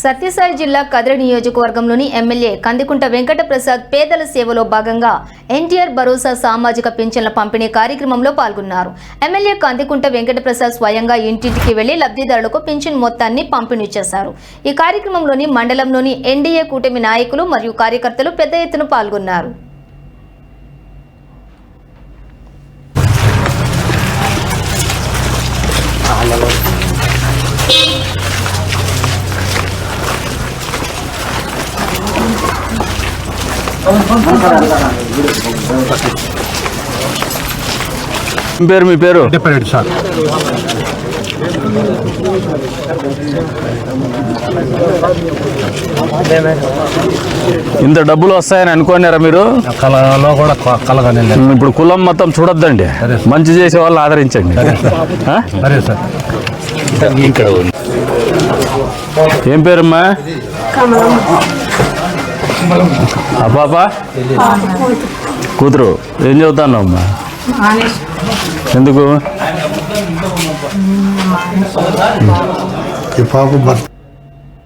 సత్యసాయి జిల్లా కదిరి నియోజకవర్గంలోని ఎమ్మెల్యే కందికుంట వెంకట ప్రసాద్ పేదల సేవలో భాగంగా ఎన్టీఆర్ భరోసా సామాజిక పింఛన్ల పంపిణీ కార్యక్రమంలో పాల్గొన్నారు. ఎమ్మెల్యే కందికుంట వెంకట ప్రసాద్ స్వయంగా ఇంటింటికి వెళ్ళి లబ్ధిదారులకు పింఛన్ మొత్తాన్ని పంపిణీ చేశారు. ఈ కార్యక్రమంలోని మండలంలోని ఎన్డీఏ కూటమి నాయకులు మరియు కార్యకర్తలు పెద్ద ఎత్తున పాల్గొన్నారు. Hello. పేరు మీ పేరు? Dependent sir. ఇంత డబ్బులు వస్తాయని అనుకోనారా మీరు? కళలో కూడా కలగానే ఇప్పుడు కులం మొత్తం చూడొద్దండి. మంచి చేసే వాళ్ళు ఆదరించండి? సరే సార్. ఏం పేరమ్మా? ఆ పాప కూతురు ఏం చదువుతాను అమ్మా? ఎందుకు? ఈ పాప